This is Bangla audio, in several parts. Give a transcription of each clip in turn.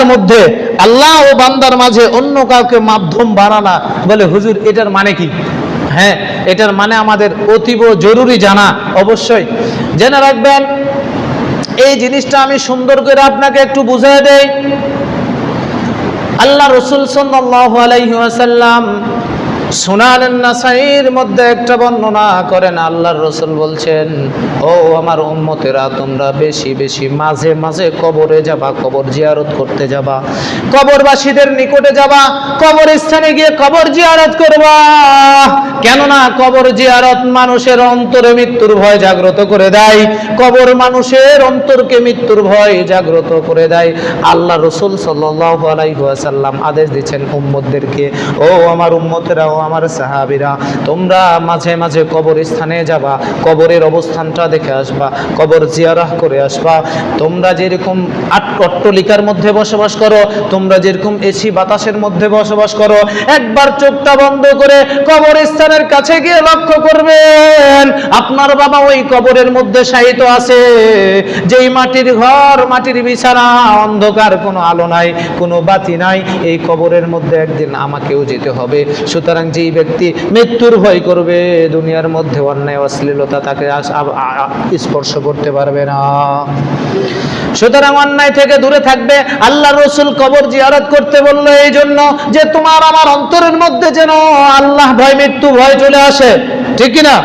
বান্দার মধ্যে, আল্লাহ ও বান্দার মাঝে অন্য কাউকে মাধ্যম বানানা, বলে হুজুর, এটার মানে কি? হ্যাঁ এটার মানে আমাদের অতীব জরুরি জানা, অবশ্যই। জেনে রাখবেন, এই জিনিসটা আমি সুন্দর করে আপনাকে একটু বুঝিয়ে দেই। আল্লাহ রসুল সাল্লাল্লাহু আলাইহি ওয়াসাল্লাম সুনান নাসাইর মধ্যে একটা বর্ণনা করেন, আল্লাহর রসুল বলছেন, ও আমার উম্মতেরা, তোমরা বেশি বেশি মাঝে মাঝে কবরে যাবা, কবর জিয়ারত করতে যাবা, কবরবাসীদের নিকটে যাবা কবর স্থানে গিয়ে কবর জিয়ারত করবা। কেননা কবর জিয়ারত মানুষের অন্তরে মৃত্যুর ভয় জাগ্রত করে দেয়, কবর মানুষের অন্তরকে মৃত্যুর ভয় জাগ্রত করে দেয়। আল্লাহ রসুল সাল্লাল্লাহু আলাইহি ওয়াসাল্লাম আদেশ দিচ্ছেন উম্মতদেরকে, ও আমার উম্মতেরা আমার সাহাবীরা, তোমরা মাঝে মাঝে কবর স্থানে যাবা, কবরের অবস্থানটা দেখে আসবা, কবর জিয়ারাহ করে আসবা। তোমরা যেরকম অট্টলিকার মধ্যে বসবাস করো, তোমরা যেরকম এসি বাতাসের মধ্যে বসবাস করো, একবার চোখটা বন্ধ করে কবর স্থানের কাছে গিয়ে লক্ষ্য করবেন, আপনার বাবা ওই কবরের মধ্যে শায়িত আছে। যেই মাটির ঘর, মাটির বিছানা, অন্ধকার, কোনো আলো নাই, কোনো বাতি নাই, এই কবরের মধ্যে একদিন আমাকেও যেতে হবে। সুতরাং যেই ব্যক্তি মৃত্যুর ভয় করবে। দুনিয়ার মধ্যে অন্যায়, অশ্লীলতা তাকে স্পর্শ করতে পারবে না। সুতরাং অন্যায় থেকে দূরে থাকবে। আল্লাহ রসুল কবর জিয়ারত করতে বলল এই জন্য যে তোমার আমার অন্তরের মধ্যে যেন আল্লাহ ভয়, মৃত্যু, ভয় চলে আসে। ঠিক কি না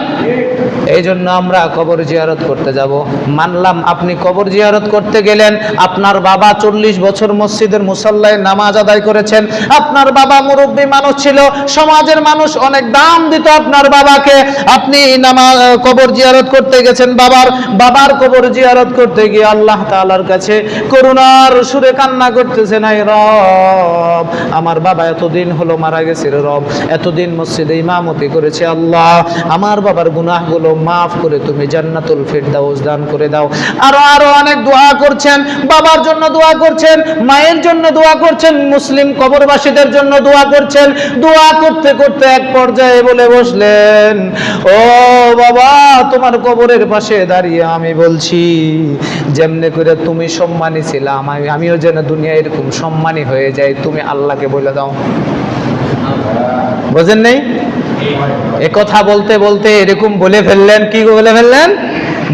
এই জন্য আমরা কবর জিয়ারত করতে যাব। মানলাম আপনি কবর জিয়ারত করতে গেলেন, আপনার বাবা চল্লিশ বছর মসজিদের মুসল্লায় নামাজ আদায় করেছেন, আপনার বাবা মুরব্বী মানুষ ছিল, সমাজের মানুষ অনেক দাম দিত আপনার বাবাকে। আপনি নামাজ কবর জিয়ারত করতে গেছেন বাবার বাবার কবর জিয়ারত করতে গিয়ে আল্লাহ তাআলার কাছে করুণার সুরে কান্না করতেছে আই রব, আমার বাবা এতদিন হলো মারা গেছে রব, এতদিন মসজিদে ইমামতি করেছে আল্লাহ, আমার বাবার গুনাহগুলো মাফ করে তুমি জান্নাতুল ফিরদাউস দান করে দাও। আরও আরও অনেক দোয়া করছেন, বাবার জন্য দোয়া করছেন, মায়ের জন্য দোয়া করছেন, মুসলিম কবরবাসীদের জন্য দোয়া করছেন। দোয়া করতে করতে এক পর্যায়ে বলে বসলেন, ও বাবা, তোমার কবরের পাশে দাঁড়িয়ে আমি বলছি, যেমনে করে তুমি সম্মানী ছিলাম আমি আমিও যেন দুনিয়া এরকম সম্মানী হয়ে যাই, তুমি আল্লাহকে বলে দাও। বোঝেন নেই? কথা বলতে বলতে এরকম বলে ফেললেন, কি বলে ফেললেন?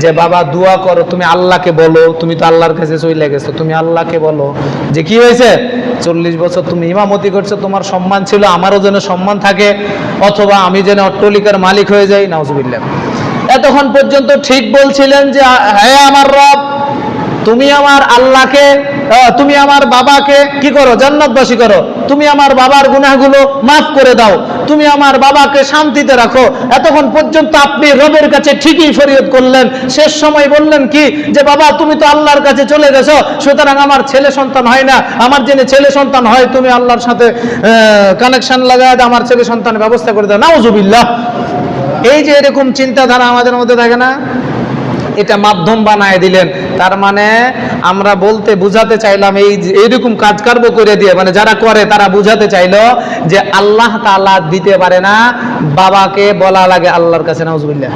যে বাবা, দোয়া করো, তুমি আল্লাহকে বলো, তুমি তো আল্লাহর কাছে চলে গেছো, তুমি আল্লাহকে বলো। যে কি হয়েছে? চল্লিশ বছর তুমি ইমামতি করছ, তোমার সম্মান ছিল, আমারও যেন সম্মান থাকে, অথবা আমি যেন অট্টলিকার মালিক হয়ে যাই, নাউজুবিল্লাহ। এতক্ষণ পর্যন্ত ঠিক বলছিলেন যে হ্যাঁ আমার রব, তুমি আমার আল্লাহকে তুমি আমার বাবাকে কি করো? জান্নাতবাসী করো। তুমি আমার বাবার গুনাহগুলো মাফ করে দাও। তুমি আমার বাবাকে শান্তিতে রাখো। এতক্ষণ পর্যন্ত আপনি রবের কাছে ঠিকই ফরিয়ত করলেন। শেষ সময় বললেন কি? যে, বাবা, তুমি তো আল্লাহর কাছে চলে গেছো। সুতরাং আমার ছেলে সন্তান হয় না। আমার জেনে ছেলে সন্তান হয়, তুমি আল্লাহর সাথে কানেকশন লাগায় আমার ছেলে সন্তানের ব্যবস্থা করে দাও। নাউজুবিল্লাহ। এই যে এরকম চিন্তাধারা আমাদের মধ্যে থাকে না? এটা মাধ্যম বানায় দিলেন। তার মানে আমরা বলতে বুঝাতে চাইলাম এই এইরকম কাজ কার্য করে দিয়ে মানে যারা করে তারা বুঝাতে চাইল যে আল্লাহ তালা দিতে পারে না, বাবাকে বলা লাগে আল্লাহর কাছে, নাউজুবিল্লাহ।